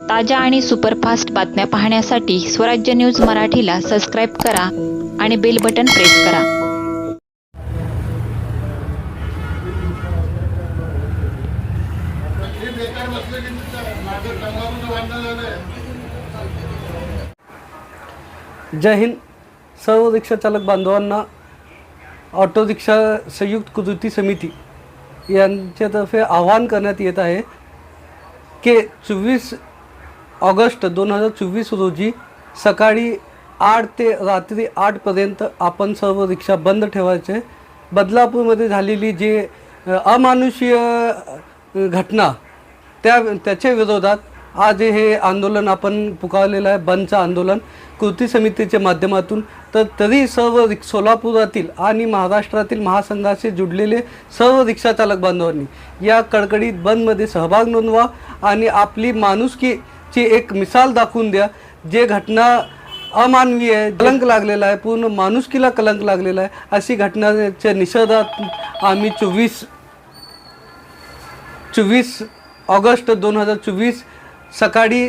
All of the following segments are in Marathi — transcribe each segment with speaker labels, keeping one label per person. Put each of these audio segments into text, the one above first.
Speaker 1: ताज्या आणि सुपरफास्ट बातम्या पाहण्यासाठी स्वराज्य न्यूज मराठीला सबस्क्राईब करा आणि बेल बटन प्रेस करा.
Speaker 2: जय हिंद. सर्व रिक्षा चालक बांधवांना ऑटो रिक्षा संयुक्त कृती समिती यांच्यातर्फे आवाहन करण्यात येत आहे की चोवीस ऑगस्ट दोन हजार चोवीस रोजी सकाळी आठ ते रात्री आठपर्यंत आपण सर्व रिक्षा बंद ठेवायचे. बदलापूरमध्ये झालेली जी अमानुषीय घटना त्या त्याच्या विरोधात आज हे आंदोलन आपण पुकारलेलं आहे बंदचं आंदोलन. कृती समितीच्या माध्यमातून तर तरी सर्व रिक् सोलापुरातील आणि महाराष्ट्रातील महासंघाशी जुडलेले सर्व रिक्षाचालक बांधवांनी या कडकडीत बंदमध्ये सहभाग नोंदवा आणि आपली माणुसकी ची एक मिसाल दाखवून द्या जे घटना अमानवी आहे कलंक लागलेला आहे पूर्ण माणुसकीला कलंक लागलेला आहे अशी घटनाच्या निषेधात आम्ही चोवीस चोवीस ऑगस्ट दोन हजार चोवीस सकाळी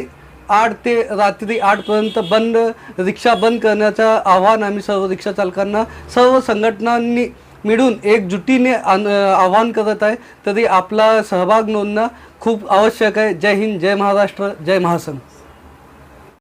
Speaker 2: आठ ते रात्री आठपर्यंत बंद रिक्षा बंद करण्याचं आव्हान आम्ही सर्व रिक्षा चालकांना सर्व संघटनांनी मिळून एकजुटीने आन- आवाहन करत आहे तरी आपला सहभाग नोंदणं खूप आवश्यक आहे. जय हिंद जय महाराष्ट्र जय महासंघ